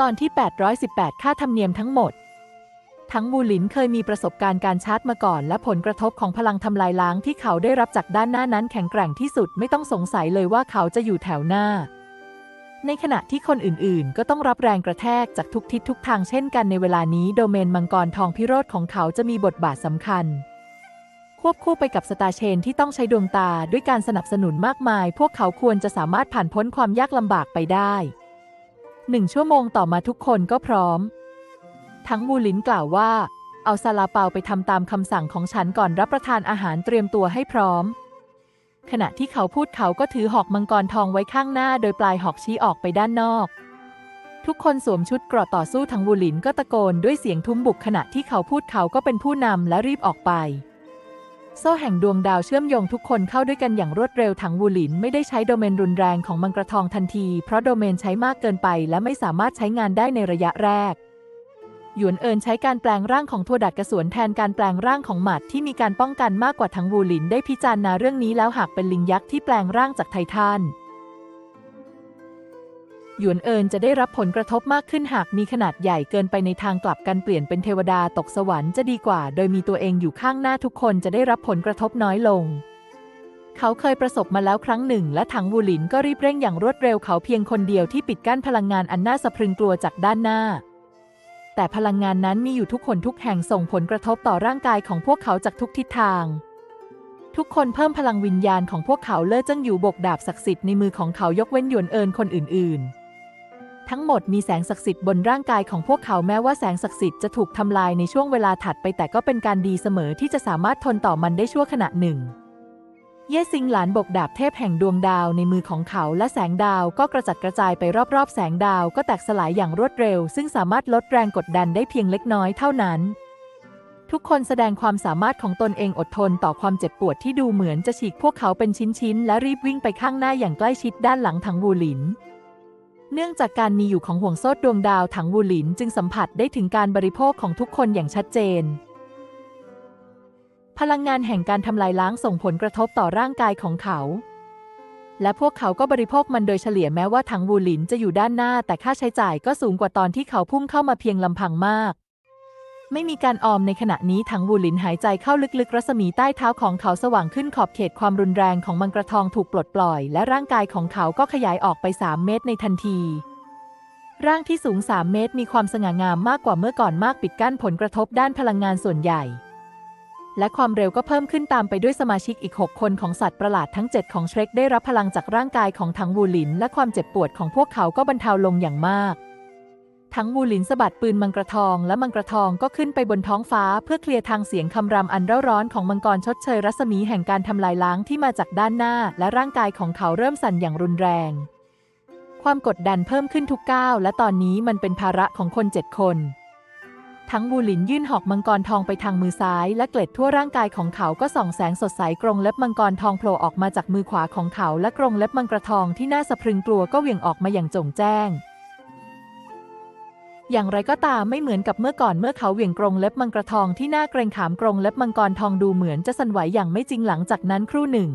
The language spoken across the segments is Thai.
ตอนที่ 818 ค่าธรรมเนียมทั้งหมด ทั้งบูหลินเคยมีประสบการณ์การชาร์จมาก่อน และผลกระทบของพลังทำลายล้างที่เขาได้รับจากด้านหน้านั้นแข็งแกร่งที่สุดไม่ต้องสงสัยเลยว่าเขาจะอยู่แถวหน้า ในขณะที่คนอื่นๆ ก็ต้องรับแรงกระแทกจากทุกทิศทุกทางเช่นกันในเวลานี้โดเมนมังกรทองพิโรธของเขาจะมีบทบาทสำคัญควบคู่ไปกับสตาเชนที่ต้องใช้ดวงตาด้วยการสนับสนุนมากมาย พวกเขาควรจะสามารถผ่านพ้นความยากลำบากไปได้ หนึ่งชั่วโมงต่อมาทุกคนก็พร้อม ทั้งบูลินกล่าวว่า เอาซาลาเปาไปทำตามคำสั่งของฉันก่อนรับประทานอาหารเตรียมตัวให้พร้อม ขณะที่เขาพูดเขาก็ถือหอกมังกรทองไว้ข้างหน้า โดยปลายหอกชี้ออกไปด้านนอก ทุกคนสวมชุดเกราะต่อสู้ทั้งบูลินก็ตะโกนด้วยเสียงทุ้มบุกขณะที่เขาพูดเขาก็เป็นผู้นำและรีบออกไป โซ่แห่งดวงดาวเชื่อมโยงทุกคนเข้าด้วยกันอย่างรวดเร็วถังวูหลินไม่ได้ใช้โดเมนรุนแรงของมังกรทองทันที เพราะโดเมนใช้มากเกินไปและไม่สามารถใช้งานได้ในระยะแรกหยวนเอินใช้การแปลงร่างของทัวดัดกระสวนแทนการแปลงร่างของหมัดที่มีการป้องกันมากกว่าทั้งวูหลินได้พิจารณาเรื่องนี้แล้วหากเป็นลิงยักษ์ที่แปลงร่างจากไททัน หยวนเอินจะได้รับผลกระทบมากขึ้นหากมีขนาดใหญ่เกินไปในทางกลับกันเปลี่ยนเป็นเทวดาตกสวรรค์จะดีกว่า โดยมีตัวเองอยู่ข้างหน้าทุกคนจะได้รับผลกระทบน้อยลง เขาเคยประสบมาแล้วครั้งหนึ่ง และถังวูหลินก็รีบเร่งอย่างรวดเร็วเขาเพียงคนเดียวที่ปิดกั้นพลังงานอันน่าสะพรึงกลัวจากด้านหน้า แต่พลังงานนั้นมีอยู่ทุกคนทุกแห่งส่งผลกระทบต่อร่างกายของพวกเขาจากทุกทิศทางทุกคนเพิ่มพลังวิญญาณของพวกเขาเล่อจังอยู่บกดาบศักดิ์สิทธิ์ในมือของเขายกเว้นหยวนเอินคนอื่น ๆ ทั้งหมดมีแสงศักดิ์สิทธิ์บนร่างกายของพวกเขาแม้ว่าแสงศักดิ์สิทธิ์จะถูกทำลายในช่วงเวลาถัดไปแต่ก็เป็นการดีเสมอที่จะสามารถทนต่อมันได้ชั่วขณะหนึ่ง เย่ซิงหลานบกดาบเทพแห่งดวงดาวในมือของเขาและแสงดาวก็กระจัดกระจายไปรอบๆ แสงดาวก็แตกสลายอย่างรวดเร็ว ซึ่งสามารถลดแรงกดดันได้เพียงเล็กน้อยเท่านั้น ทุกคนแสดงความสามารถของตนเองอดทนต่อความเจ็บปวดที่ดูเหมือนจะฉีกพวกเขาเป็นชิ้นๆและรีบวิ่งไปข้างหน้าอย่างใกล้ชิดด้านหลังถังวูหลิน เนื่องจากการมีอยู่ของห่วงโซ่ดวงดาวถังวูหลินจึงสัมผัสได้ถึงการบริโภคของทุกคนอย่างชัดเจน พลังงานแห่งการทำลายล้างส่งผลกระทบต่อร่างกายของเขา และพวกเขาก็บริโภคมันโดยเฉลี่ยแม้ว่าถังวูหลินจะอยู่ด้านหน้าแต่ค่าใช้จ่ายก็สูงกว่าตอนที่เขาพุ่งเข้ามาเพียงลำพังมาก ไม่มีการออมในขณะนี้ถังวูหลินหายใจเข้าลึกๆ รัศมีใต้เท้าของเขาสว่างขึ้นขอบเขตความรุนแรงของมังกรทองถูกปลดปล่อย และร่างกายของเขาก็ขยายออกไป 3 เมตรในทันที ร่างที่สูง 3 เมตร มีความสง่างามมากกว่าเมื่อก่อนมากปิดกั้นผลกระทบด้านพลังงานส่วนใหญ่ และความเร็วก็เพิ่มขึ้นตามไปด้วยสมาชิกอีก 6 คนของสัตว์ประหลาดทั้ง 7 ของเชรกได้รับพลังจากร่างกายของทั้งวูหลิน และความเจ็บปวดของพวกเขาก็บรรเทาลงอย่างมาก ทั้งวูหลินสะบัดปืนมังกรทองและมังกรทองก็ขึ้นไปบนท้องฟ้าเพื่อเคลียร์ทางเสียงคำรามอันเร่าร้อนของมังกรชดเชยรัศมีแห่งการทำลายล้างที่มาจากด้านหน้า และร่างกายของเขาเริ่มสั่นอย่างรุนแรง ความกดดันเพิ่มขึ้นทุกก้าวและตอนนี้มันเป็นภาระของคนเจ็ดคน ทั้งบูหลินยื่นหอกมังกรทองไปทางมือซ้าย และเกล็ดทั่วร่างกายของเขาก็ส่องแสงสดใสกรงเล็บมังกรทองโผล่ออกมาจากมือขวาของเขา และกรงเล็บมังกรทองที่น่าสะพรึงกลัวก็เหวี่ยงออกมาอย่างจงแจ้ง อย่างไรก็ตามไม่เหมือนกับเมื่อก่อนเมื่อเขาเหวี่ยงกรงเล็บมังกรทองที่หน่าเกรงขามกรงเล็บมังกรทองดูเหมือนจะสั่นไหวอย่างไม่จริงหลังจากนั้นครู่หนึ่ง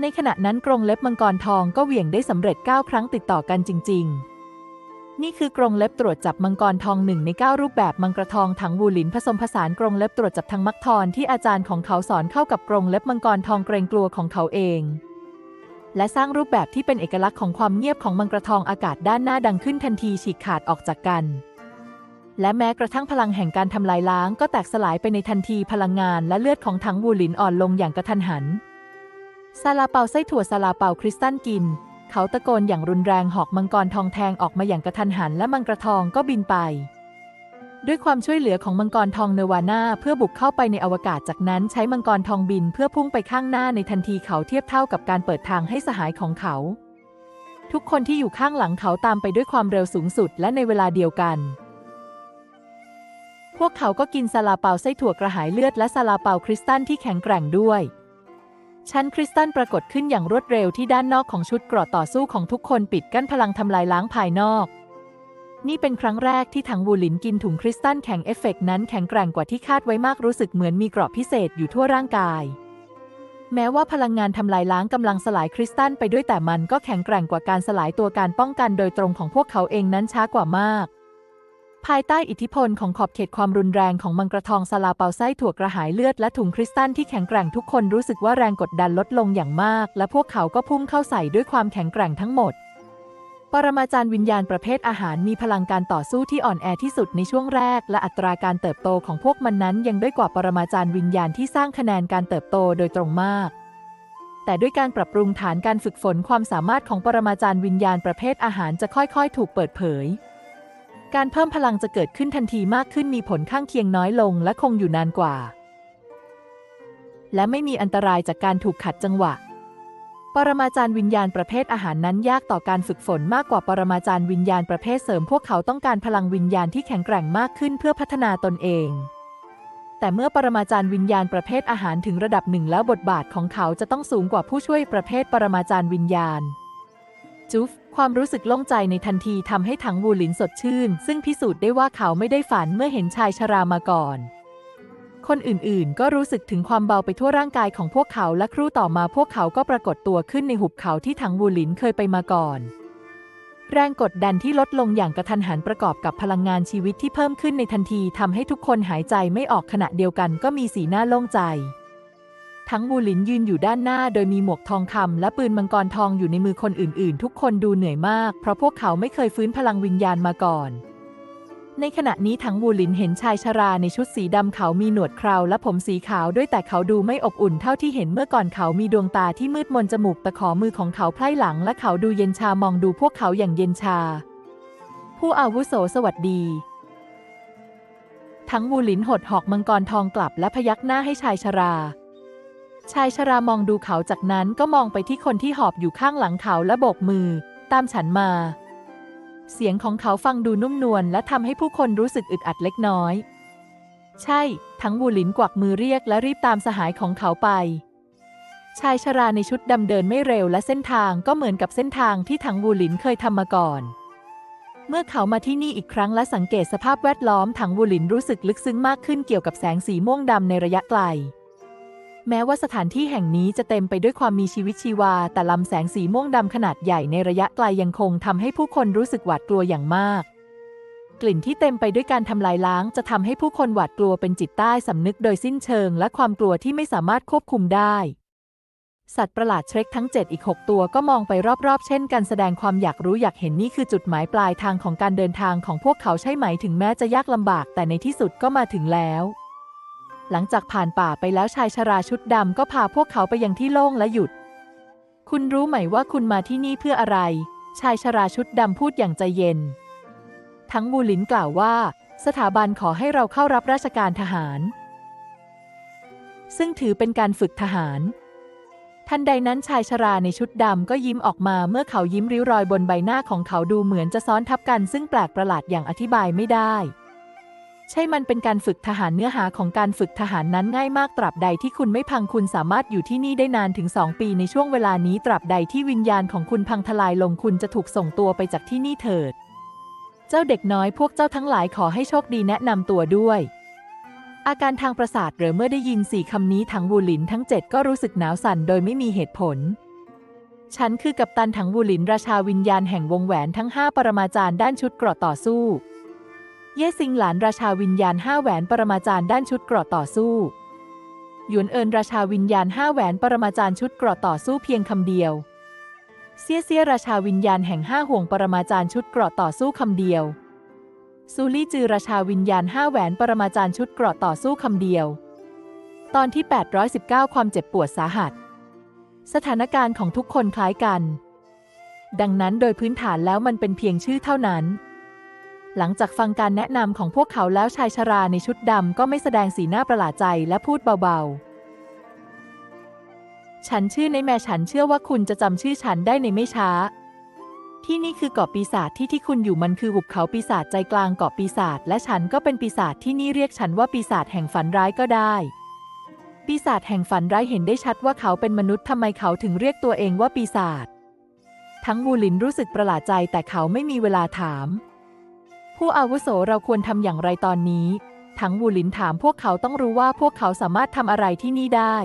ในขณะนั้นกรงเล็บมังกรทองก็เหวี่ยงได้สำเร็จ 9 ครั้งติดต่อกันจริง ๆ นี่คือกรงเล็บตรวจจับมังกรทองหนึ่งใน 9 รูปแบบมังกรทองถังวูหลินผสมผสานกรงเล็บตรวจจับทางมักทอนที่อาจารย์ของเขาสอนเข้ากับกรงเล็บมังกรทองเกรงกลัวของเขาเอง และสร้างรูปแบบที่เป็นเอกลักษณ์ของความเงียบของมังกรทองอากาศด้านหน้าดังขึ้นทันทีฉีกขาดออกจากกัน และแม้กระทั่งพลังแห่งการทำลายล้างก็แตกสลายไปในทันทีพลังงานและเลือดของถังวูหลินอ่อนลงอย่างกระทันหันซาลาเปาไส้ถั่วซาลาเปาคริสตัลกิน เขาตะโกนอย่างรุนแรงหอกมังกรทองแทงออกมาอย่างกระทันหันและมังกรทองก็บินไป ด้วยความช่วยเหลือของมังกรทองเนวาน่าเพื่อบุกเข้าไปในอวกาศจากนั้นใช้มังกรทองบินเพื่อพุ่งไปข้างหน้าในทันทีเขาเทียบเท่ากับการเปิดทางให้สหายของเขา ทุกคนที่อยู่ข้างหลังเขาตามไปด้วยความเร็วสูงสุดและในเวลาเดียวกัน พวกเขาก็กินซาลาเปาไส้ถั่วกระหายเลือดและซาลาเปาคริสตัลที่แข็งแกร่งด้วยชั้นคริสตัลปรากฏขึ้นอย่างรวดเร็วที่ด้านนอกของชุดเกราะต่อสู้ของทุกคนปิดกั้นพลังทำลายล้างภายนอก นี่เป็นครั้งแรกที่ถังวูหลินกินถุงคริสตัลแข็งเอฟเฟกต์นั้นแข็งแกร่งกว่าที่คาดไว้มากรู้สึกเหมือนมีเกราะพิเศษอยู่ทั่วร่างกาย แม้ว่าพลังงานทำลายล้างกำลังสลายคริสตัลไปด้วยแต่มันก็แข็งแกร่งกว่าการสลายตัวการป้องกันโดยตรงของพวกเขาเองนั้นช้ากว่ามาก ภายใต้อิทธิพลของขอบเขตความรุนแรงของมังกรทองซาลาเปาไส้ถั่วกระหายเลือดและถุงคริสตัลที่แข็งแกร่งทุกคนรู้สึกว่าแรงกดดันลดลงอย่างมาก และพวกเขาก็พุ่งเข้าใส่ด้วยความแข็งแกร่งทั้งหมด ปรมาจารย์วิญญาณประเภทอาหารมีพลังการต่อสู้ที่อ่อนแอที่สุดในช่วงแรก และอัตราการเติบโตของพวกมันนั้นยังด้อยกว่าปรมาจารย์วิญญาณที่สร้างคะแนนการเติบโตโดยตรงมาก แต่ด้วยการปรับปรุงฐานการฝึกฝนความสามารถของปรมาจารย์วิญญาณประเภทอาหารจะค่อยๆ ถูกเปิดเผย การเพิ่มพลังจะเกิดขึ้นทันทีมากขึ้นมีผลข้างเคียงน้อยลงและคงอยู่นานกว่า และไม่มีอันตรายจากการถูกขัดจังหวะ ปรมาจารย์วิญญาณประเภทอาหารนั้นยากต่อการฝึกฝนมากกว่าปรมาจารย์วิญญาณประเภทเสริมพวกเขาต้องการพลังวิญญาณที่แข็งแกร่งมากขึ้นเพื่อพัฒนาตนเอง แต่เมื่อปรมาจารย์วิญญาณประเภทอาหารถึงระดับหนึ่งแล้วบทบาทของเขาจะต้องสูงกว่าผู้ช่วยประเภทปรมาจารย์วิญญาณ จุฟความรู้สึกโล่งใจในทันทีทำให้ถังวูหลินสดชื่น ซึ่งพิสูจน์ได้ว่าเขาไม่ได้ฝันเมื่อเห็นชายชรามาก่อน คนอื่นๆ ก็รู้สึกถึงความเบาไปทั่วร่างกายของพวกเขาและครู่ต่อมาพวกเขาก็ปรากฏตัวขึ้นในหุบเขาที่ถังวูหลินเคยไปมาก่อน แรงกดดันที่ลดลงอย่างกระทันหันประกอบกับพลังงานชีวิตที่เพิ่มขึ้นในทันทีทำให้ทุกคนหายใจไม่ออกขณะเดียวกันก็มีสีหน้าโล่งใจ ทั้งวูหลินยืนอยู่ด้านหน้าโดยมีหมวกทองคำและปืนมังกรทองอยู่ในมือคนอื่นๆ ทุกคนดูเหนื่อยมาก เพราะพวกเขาไม่เคยฟื้นพลังวิญญาณมาก่อน ในขณะนี้ทั้งวูหลินเห็นชายชราในชุดสีดำเขามีหนวดเคราและผมสีขาวด้วยแต่เขาดูไม่อบอุ่นเท่าที่เห็นเมื่อก่อนเขามีดวงตาที่มืดมนจมูกตะขอมือของเขาไพร่หลังและเขาดูเย็นชามองดูพวกเขาอย่างเย็นชา ผู้อาวุโสสวัสดี ทั้งวูหลินหดหอกมังกรทองกลับและพยักหน้าให้ชายชรา ชายชรามองดูเขาจากนั้นก็มองไปที่คนที่หอบอยู่ข้างหลังเขาและโบกมือ ตามฉันมา เสียงของเขาฟังดูนุ่มนวลและทำให้ผู้คนรู้สึกอึดอัดเล็กน้อย ใช่ ทั้งวูหลินกวักมือเรียกและรีบตามสหายของเขาไป ชายชราในชุดดำเดินไม่เร็วและเส้นทางก็เหมือนกับเส้นทางที่ทั้งวูหลินเคยทำมาก่อน เมื่อเขามาที่นี่อีกครั้งและสังเกตสภาพแวดล้อมถังวูหลินรู้สึกลึกซึ้งมากขึ้นเกี่ยวกับแสงสีม่วงดำในระยะไกล แม้ว่าสถานที่แห่งนี้จะเต็มไปด้วยความมีชีวิตชีวา แต่ลำแสงสีม่วงดำขนาดใหญ่ในระยะไกลยังคงทำให้ผู้คนรู้สึกหวาดกลัวอย่างมาก กลิ่นที่เต็มไปด้วยการทำลายล้าง จะทำให้ผู้คนหวาดกลัวเป็นจิตใต้สำนึกโดยสิ้นเชิง และความกลัวที่ไม่สามารถควบคุมได้ สัตว์ประหลาดเชรกทั้ง 7 อีก 6 ตัวก็มองไปรอบๆ เช่นกันแสดงความอยากรู้อยากเห็นนี่คือจุดหมายปลายทางของการเดินทางของพวกเขาใช่ไหมถึงแม้จะยากลำบาก แต่ในที่สุดก็มาถึงแล้ว หลังจากผ่านป่าไปแล้วชายชราชุดดำก็พาพวกเขาไปยังที่โล่งและหยุด คุณรู้ไหมว่าคุณมาที่นี่เพื่ออะไร ชายชราชุดดำพูดอย่างใจเย็น ทั้งบูลินกล่าวว่า สถาบันขอให้เราเข้ารับราชการทหาร ซึ่งถือเป็นการฝึกทหาร ทันใดนั้นชายชราในชุดดำก็ยิ้มออกมาเมื่อเขายิ้มริ้วรอยบนใบหน้าของเขาดูเหมือนจะซ้อนทับกันซึ่งแปลกประหลาดอย่างอธิบายไม่ได้ ใช่มันเป็นการฝึกทหารเนื้อหาของการฝึกทหารนั้นง่ายมากตราบใดที่คุณไม่พังคุณสามารถอยู่ที่นี่ได้นานถึง 2 ปีในช่วงเวลานี้ตราบใดที่วิญญาณของคุณพังทลายลงคุณจะถูกส่งตัวไปจากที่นี่เถิด เจ้าเด็กน้อยพวกเจ้าทั้งหลายขอให้โชคดีแนะนำตัวด้วย อาการทางประสาทหรือเมื่อได้ยินสี่คำนี้ทั้งวูหลินทั้งเจ็ดก็รู้สึกหนาวสั่นโดยไม่มีเหตุผลฉันคือกัปตันถังวูหลินราชาวิญญาณแห่งวงแหวนทั้งห้าปรมาจารย์ด้านชุดเกราะต่อสู้ เย่ซิงหลานราชาวิญญาณห้าแหวนปรมาจารย์ด้านชุดเกราะต่อสู้หยวนเอินราชาวิญญาณห้าแหวนปรมาจารย์ชุดเกราะต่อสู้เพียงคำเดียว เซียเซียราชาวิญญาณแห่งห้าห่วงปรมาจารย์ชุดเกราะต่อสู้คำเดียวซูลี่จือราชาวิญญาณห้าแหวนปรมาจารย์ชุดเกราะต่อสู้คำเดียว ตอนที่ 819 ความเจ็บปวดสาหัส สถานการณ์ของทุกคนคล้ายกัน ดังนั้นโดยพื้นฐานแล้วมันเป็นเพียงชื่อเท่านั้น หลังจากฟังการแนะนำของพวกเขาแล้วชายชราในชุดดำก็ไม่แสดงสีหน้าประหลาดใจและพูดเบาๆ ฉันชื่อในแม่ฉันเชื่อว่าคุณจะจำชื่อฉันได้ในไม่ช้า ที่นี่คือเกาะปีศาจที่ที่คุณอยู่มันคือหุบเขาปีศาจใจกลางเกาะปีศาจและฉันก็เป็นปีศาจที่นี่เรียกฉันว่าปีศาจแห่งฝันร้ายก็ได้ ปีศาจแห่งฝันร้ายเห็นได้ชัดว่าเขาเป็นมนุษย์ทำไมเขาถึงเรียกตัวเองว่าปีศาจทั้งวูลินรู้สึกประหลาดใจแต่เขาไม่มีเวลาถาม ผู้อาวุโสเราควรทำอย่างไรตอนนี้ ทั้งวูลินถามพวกเขาต้องรู้ว่าพวกเขาสามารถทำอะไรที่นี่ได้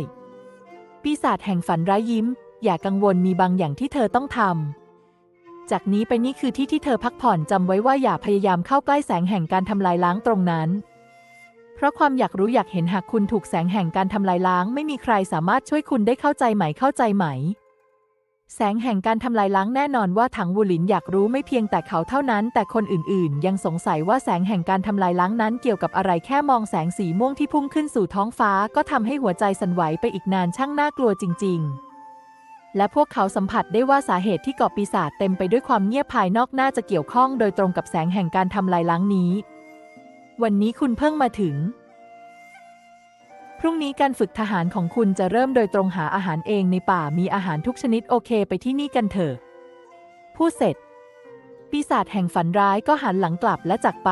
ปีศาจแห่งฝันร้ายยิ้ม อย่ากังวลมีบางอย่างที่เธอต้องทำ จากนี้ไปนี่คือที่ที่เธอพักผ่อนจำไว้ว่าอย่าพยายามเข้าใกล้แสงแห่งการทำลายล้างตรงนั้น เพราะความอยากรู้อยากเห็นหากคุณถูกแสงแห่งการทำลายล้าง ไม่มีใครสามารถช่วยคุณได้เข้าใจไหมเข้าใจไหม แสงแห่งการทำลายล้างแน่นอนว่าถังวูหลินอยากรู้ไม่เพียงแต่เขาเท่านั้น แต่คนอื่นๆ ยังสงสัยว่าแสงแห่งการทำลายล้างนั้นเกี่ยวกับอะไรแค่มองแสงสีม่วงที่พุ่งขึ้นสู่ท้องฟ้า ก็ทำให้หัวใจสั่นไหวไปอีกนานช่างน่ากลัวจริง ๆ และพวกเขาสัมผัสได้ว่าสาเหตุที่เกาะปีศาจเต็มไปด้วยความเงียบภายนอกน่าจะเกี่ยวข้อง โดยตรงกับแสงแห่งการทำลายล้างนี้ วันนี้คุณเพิ่งมาถึง พรุ่งนี้การฝึกทหารของคุณจะเริ่มโดยตรงหาอาหารเองในป่ามีอาหารทุกชนิดโอเคไปที่นี่กันเถอะพูดเสร็จ ปีศาจแห่งฝันร้ายก็หันหลังกลับและจากไป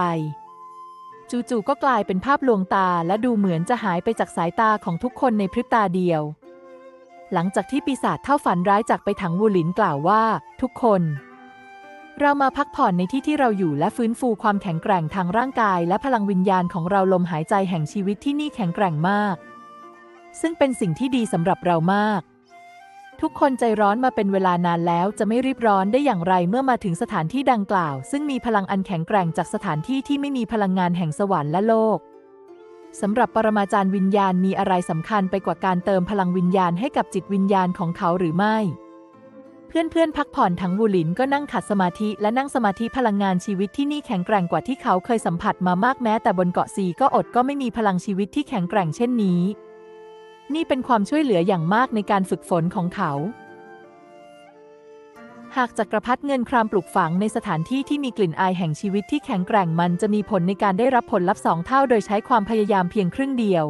จู่ๆก็กลายเป็นภาพลวงตาและดูเหมือนจะหายไปจากสายตาของทุกคนในพริบตาเดียว หลังจากที่ปีศาจเท่าฝันร้ายจากไปถังวูหลินกล่าวว่า ทุกคน เรามาพักผ่อนในที่ที่เราอยู่และฟื้นฟูความแข็งแกร่งทางร่างกาย และพลังวิญญาณของเราลมหายใจแห่งชีวิตที่นี่แข็งแกร่งมาก ซึ่งเป็นสิ่งที่ดีสำหรับเรามาก ทุกคนใจร้อนมาเป็นเวลานานแล้วจะไม่รีบร้อนได้อย่างไรเมื่อมาถึงสถานที่ดังกล่าว ซึ่งมีพลังอันแข็งแกร่งจากสถานที่ที่ไม่มีพลังงานแห่งสวรรค์และโลกสำหรับปรมาจารย์วิญญาณมีอะไรสำคัญไปกว่าการเติมพลังวิญญาณให้กับจิตวิญญาณของเขาหรือไม่ เพื่อนๆพักผ่อนทั้งวูหลินก็นั่งขัดสมาธิและนั่งสมาธิพลังงานชีวิตที่นี่แข็งแกร่งกว่าที่เขาเคยสัมผัสมามากแม้ แต่บนเกาะซีก็อดก็ไม่มีพลังชีวิตที่แข็งแกร่งเช่นนี้ นี่เป็นความช่วยเหลืออย่างมากในการฝึกฝนของเขา หากจักรพรรดิเงินครามปลูกฝังในสถานที่ที่มีกลิ่นอายแห่งชีวิตที่แข็งแกร่งมันจะมีผลในการได้รับผลลัพธ์สองเท่าโดยใช้ความพยายามเพียงครึ่งเดียว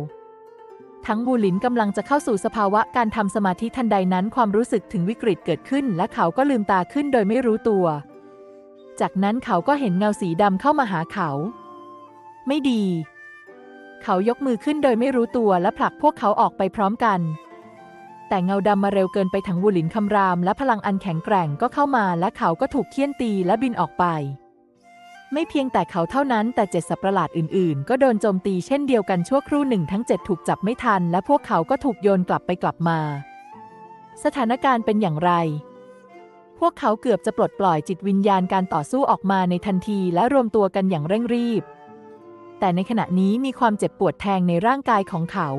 ทั้งบูหลินกำลังจะเข้าสู่สภาวะการทำสมาธิทันใดนั้นความรู้สึกถึงวิกฤตเกิดขึ้น และเขาก็ลืมตาขึ้นโดยไม่รู้ตัว จากนั้นเขาก็เห็นเงาสีดำเข้ามาหาเขา ไม่ดี เขายกมือขึ้นโดยไม่รู้ตัวและผลักพวกเขาออกไปพร้อมกัน แต่เงาดำมาเร็วเกินไปทั้งวูหลินคำราม และพลังอันแข็งแกร่งก็เข้ามา และเขาก็ถูกเคี่ยนตีและบินออกไป ไม่เพียงแต่เขาเท่านั้นแต่เจ็ดสัตว์ประหลาดอื่นๆ ก็โดนโจมตีเช่นเดียวกันชั่วครู่หนึ่งทั้งเจ็ดถูกจับไม่ทัน และพวกเขาก็ถูกโยนกลับไปกลับมา สถานการณ์เป็นอย่างไร พวกเขาเกือบจะปลดปล่อยจิตวิญญาณการต่อสู้ออกมาในทันทีและรวมตัวกันอย่างเร่งรีบ แต่ในขณะนี้มีความเจ็บปวดแทงในร่างกายของเขา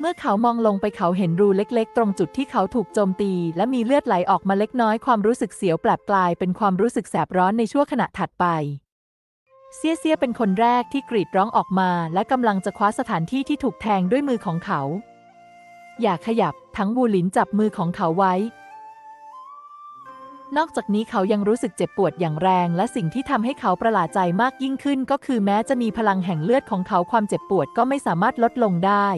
เมื่อเขามองลงไปเขาเห็นรูเล็กๆ ตรงจุดที่เขาถูกโจมตี และมีเลือดไหลออกมาเล็กน้อยความรู้สึกเสียวแปลบกลายเป็นความรู้สึกแสบร้อนในชั่วขณะถัดไป เซียเซียเป็นคนแรกที่กรีดร้องออกมา และกำลังจะคว้าสถานที่ที่ถูกแทงด้วยมือของเขา อย่าขยับทั้งบูหลินจับมือของเขาไว้ นอกจากนี้เขายังรู้สึกเจ็บปวดอย่างแรง และสิ่งที่ทำให้เขาประหลาดใจมากยิ่งขึ้น ก็คือแม้จะมีพลังแห่งเลือดของเขาความเจ็บปวดก็ไม่สามารถลดลงได้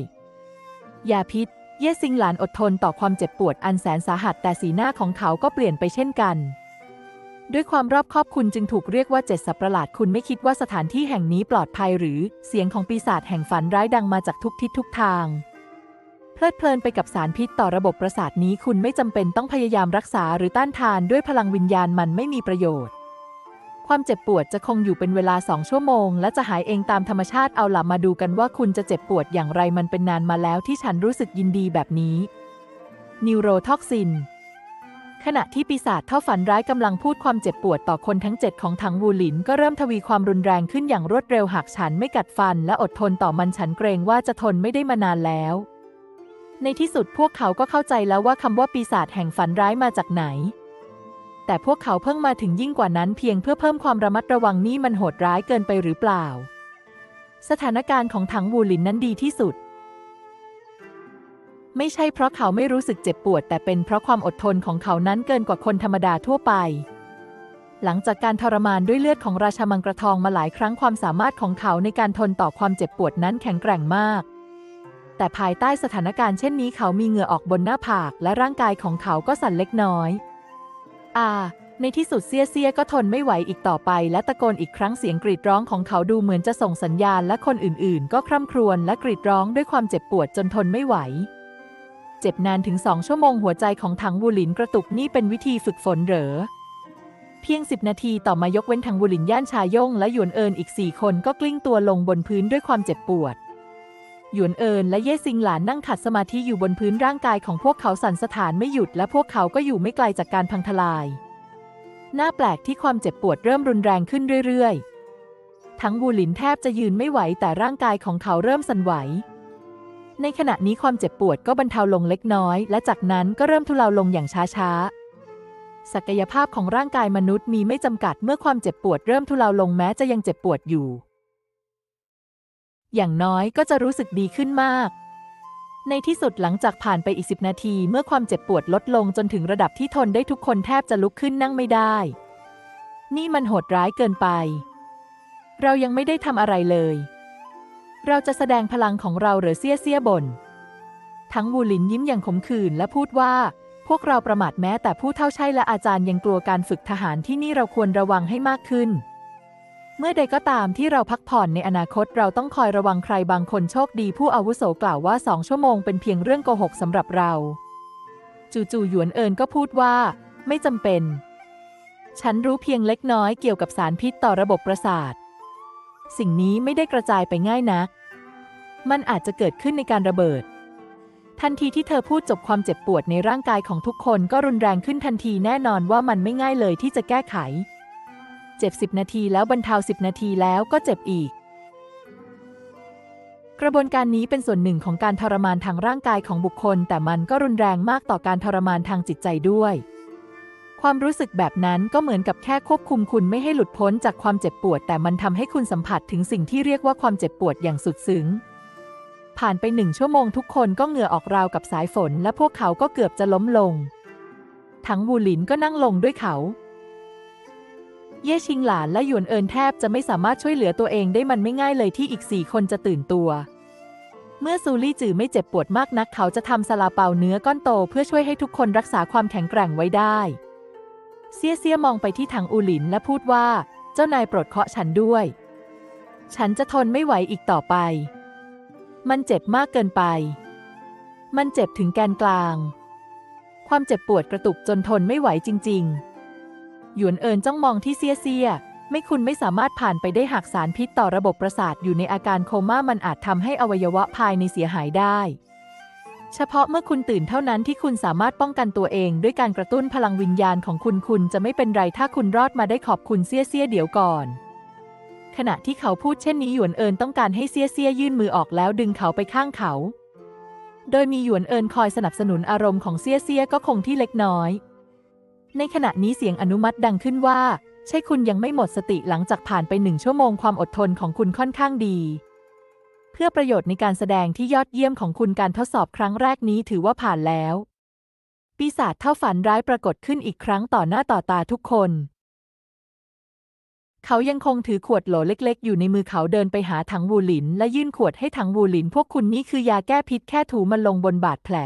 ยาพิษ เย่ซิงหลานอดทนต่อความเจ็บปวดอันแสนสาหัสแต่สีหน้าของเขาก็เปลี่ยนไปเช่นกัน ด้วยความรอบคอบคุณจึงถูกเรียกว่าเจ็ดสัตว์ประหลาดคุณไม่คิดว่าสถานที่แห่งนี้ปลอดภัยหรือเสียงของปีศาจแห่งฝันร้ายดังมาจากทุกทิศทุกทางเพลิดเพลินไปกับสารพิษต่อระบบประสาทนี้คุณไม่จำเป็นต้องพยายามรักษาหรือต้านทานด้วยพลังวิญญาณมันไม่มีประโยชน์ ความเจ็บปวดจะคงอยู่เป็นเวลาสองชั่วโมง และจะหายเองตามธรรมชาติเอาล่ะมาดูกันว่าคุณจะเจ็บปวดอย่างไรมันเป็นนานมาแล้วที่ฉันรู้สึกยินดีแบบนี้ นิวโรท็อกซิน ขณะที่ปีศาจเท่าฝันร้ายกำลังพูดความเจ็บปวดต่อคนทั้งเจ็ดของถังวูหลิน ก็เริ่มทวีความรุนแรงขึ้นอย่างรวดเร็วหากฉันไม่กัดฟัน และอดทนต่อมันฉันเกรงว่าจะทนไม่ได้มานานแล้ว ในที่สุดพวกเขาก็เข้าใจแล้วว่าคำว่าปีศาจแห่งฝันร้ายมาจากไหน แต่พวกเขาเพิ่งมาถึงยิ่งกว่านั้นเพียงเพื่อเพิ่มความระมัดระวังนี่มันโหดร้ายเกินไปหรือเปล่า สถานการณ์ของถังวูหลินนั้นดีที่สุด ไม่ใช่เพราะเขาไม่รู้สึกเจ็บปวด แต่เป็นเพราะความอดทนของเขานั้นเกินกว่าคนธรรมดาทั่วไป หลังจากการทรมานด้วยเลือดของราชามังกรทองมาหลายครั้งความสามารถของเขาในการทนต่อความเจ็บปวดนั้นแข็งแกร่งมากแต่ภายใต้สถานการณ์เช่นนี้เขามีเหงื่อออกบนหน้าผาก และร่างกายของเขาก็สั่นเล็กน้อย อ่า ในที่สุดเซียเซียก็ทนไม่ไหวอีกต่อไป และตะโกนอีกครั้งเสียงกรีดร้องของเขาดูเหมือนจะส่งสัญญาณและคนอื่นๆ ก็คร่ำครวญและกรีดร้องด้วยความเจ็บปวดจนทนไม่ไหว เจ็บนานถึงสองชั่วโมงหัวใจของถังวูหลินกระตุกนี่เป็นวิธีฝึกฝนเหรอเพียงสิบนาทีต่อมายกเว้นถังวูหลินย่านชายงและหยวนเอินอีกสี่คนก็กลิ้งตัวลงบนพื้นด้วยความเจ็บปวด หยวนเอินและเย่ซิงหลานนั่งขัดสมาธิอยู่บนพื้นร่างกายของพวกเขาสั่นสถานไม่หยุดและพวกเขาก็อยู่ไม่ไกลจากการพังทลายน่าแปลกที่ความเจ็บปวดเริ่มรุนแรงขึ้นเรื่อยๆ ทั้งวูหลินแทบจะยืนไม่ไหวแต่ร่างกายของเขาเริ่มสั่นไหว ในขณะนี้ความเจ็บปวดก็บรรเทาลงเล็กน้อย และจากนั้นก็เริ่มทุเลาลงอย่างช้าๆ ศักยภาพของร่างกายมนุษย์มีไม่จำกัดเมื่อความเจ็บปวดเริ่มทุเลาลงแม้จะยังเจ็บปวดอยู่ อย่างน้อยก็จะรู้สึกดีขึ้นมาก ในที่สุดหลังจากผ่านไปอีกสิบนาที เมื่อความเจ็บปวดลดลงจนถึงระดับที่ทนได้ทุกคนแทบจะลุกขึ้นนั่งไม่ได้ นี่มันโหดร้ายเกินไป เรายังไม่ได้ทำอะไรเลย เราจะแสดงพลังของเราหรือเสี้ยเสี้ยบน ทั้งวูลินยิ้มอย่างขมขื่นและพูดว่าพวกเราประมาทแม้แต่ผู้เท่าใช่และอาจารย์ยังกลัวการฝึกทหารที่นี่เราควรระวังให้มากขึ้น เมื่อใดก็ตามที่เราพักผ่อนในอนาคตเราต้องคอยระวังใครบางคนโชคดีผู้อาวุโสกล่าวว่าสองชั่วโมงเป็นเพียงเรื่องโกหกสำหรับเรา จู่ๆหยวนเอินก็พูดว่า ไม่จำเป็น ฉันรู้เพียงเล็กน้อยเกี่ยวกับสารพิษต่อระบบประสาท สิ่งนี้ไม่ได้กระจายไปง่ายนัก มันอาจจะเกิดขึ้นในการระเบิด ทันทีที่เธอพูดจบความเจ็บปวดในร่างกายของทุกคนก็รุนแรงขึ้นทันทีแน่นอนว่ามันไม่ง่ายเลยที่จะแก้ไข เจ็บสิบนาทีแล้วบรรเทาสิบนาทีแล้วก็เจ็บอีก กระบวนการนี้เป็นส่วนหนึ่งของการทรมานทางร่างกายของบุคคล แต่มันก็รุนแรงมากต่อการทรมานทางจิตใจด้วย ความรู้สึกแบบนั้นก็เหมือนกับแค่ควบคุมคุณไม่ให้หลุดพ้นจากความเจ็บปวด แต่มันทำให้คุณสัมผัสถึงสิ่งที่เรียกว่าความเจ็บปวดอย่างสุดซึ้งผ่านไปหนึ่งชั่วโมงทุกคนก็เหงื่อออกราวกับสายฝน และพวกเขาก็เกือบจะล้มลง ทั้งวูหลินก็นั่งลงด้วยเขา เย่ชิงหลานและหยวนเอินแทบจะไม่สามารถช่วยเหลือตัวเองได้มันไม่ง่ายเลยที่อีกสี่คนจะตื่นตัว เมื่อซูลี่จือไม่เจ็บปวดมากนักเขาจะทำซาลาเปาเนื้อก้อนโตเพื่อช่วยให้ทุกคนรักษาความแข็งแกร่งไว้ได้ เซี่ยเซี่ยมองไปที่ถังอูหลินและพูดว่า เจ้านายโปรดเคาะฉันด้วย ฉันจะทนไม่ไหวอีกต่อไป มันเจ็บมากเกินไป มันเจ็บถึงแกนกลาง ความเจ็บปวดกระตุกจนทนไม่ไหวจริง ๆ หยวนเอินจ้องมองที่เซียเซีย ไม่คุณไม่สามารถผ่านไปได้หากสารพิษต่อระบบประสาทอยู่ในอาการโคม่ามันอาจทำให้อวัยวะภายในเสียหายได้ เฉพาะเมื่อคุณตื่นเท่านั้นที่คุณสามารถป้องกันตัวเอง ด้วยการกระตุ้นพลังวิญญาณของคุณคุณจะไม่เป็นไรถ้าคุณรอดมาได้ขอบคุณเซียเซียเดี๋ยวก่อนขณะที่เขาพูดเช่นนี้หยวนเอินต้องการให้เซียเซียยื่นมือออกแล้วดึงเขาไปข้างเขา โดยมีหยวนเอินคอยสนับสนุนอารมณ์ของเซียเซียก็คงที่เล็กน้อย ในขณะนี้เสียงอนุมัติดังขึ้นว่า ใช่คุณยังไม่หมดสติหลังจากผ่านไปหนึ่งชั่วโมงความอดทนของคุณค่อนข้างดี เพื่อประโยชน์ในการแสดงที่ยอดเยี่ยมของคุณการทดสอบครั้งแรกนี้ถือว่าผ่านแล้ว ปีศาจเท่าฝันร้ายปรากฏขึ้นอีกครั้งต่อหน้าต่อตาทุกคน เขายังคงถือขวดโหลเล็ก ๆ อยู่ในมือเขาเดินไปหาถังวูหลิน และยื่นขวดให้ถังวูหลิน พวกคุณนี่คือยาแก้พิษแค่ถูมันลงบนบาดแผล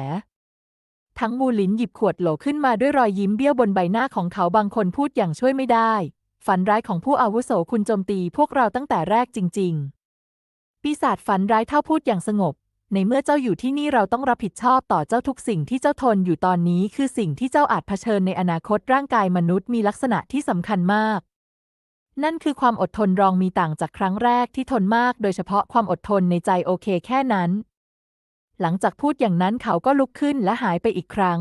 ทั้งวูหลินหยิบขวดโหลขึ้นมาด้วยรอยยิ้มเบี้ยวบนใบหน้าของเขาบางคนพูดอย่างช่วยไม่ได้ ฝันร้ายของผู้อาวุโสคุณโจมตีพวกเราตั้งแต่แรกจริง ๆ ปีศาจฝันร้ายเท่าพูดอย่างสงบ ในเมื่อเจ้าอยู่ที่นี่เราต้องรับผิดชอบต่อเจ้าทุกสิ่งที่เจ้าทนอยู่ตอนนี้คือสิ่งที่เจ้าอาจเผชิญในอนาคตร่างกายมนุษย์มีลักษณะที่สำคัญมากนั่นคือความอดทนรองมีต่างจากครั้งแรกที่ทนมาก โดยเฉพาะความอดทนในใจโอเคแค่นั้น หลังจากพูดอย่างนั้นเขาก็ลุกขึ้นและหายไปอีกครั้ง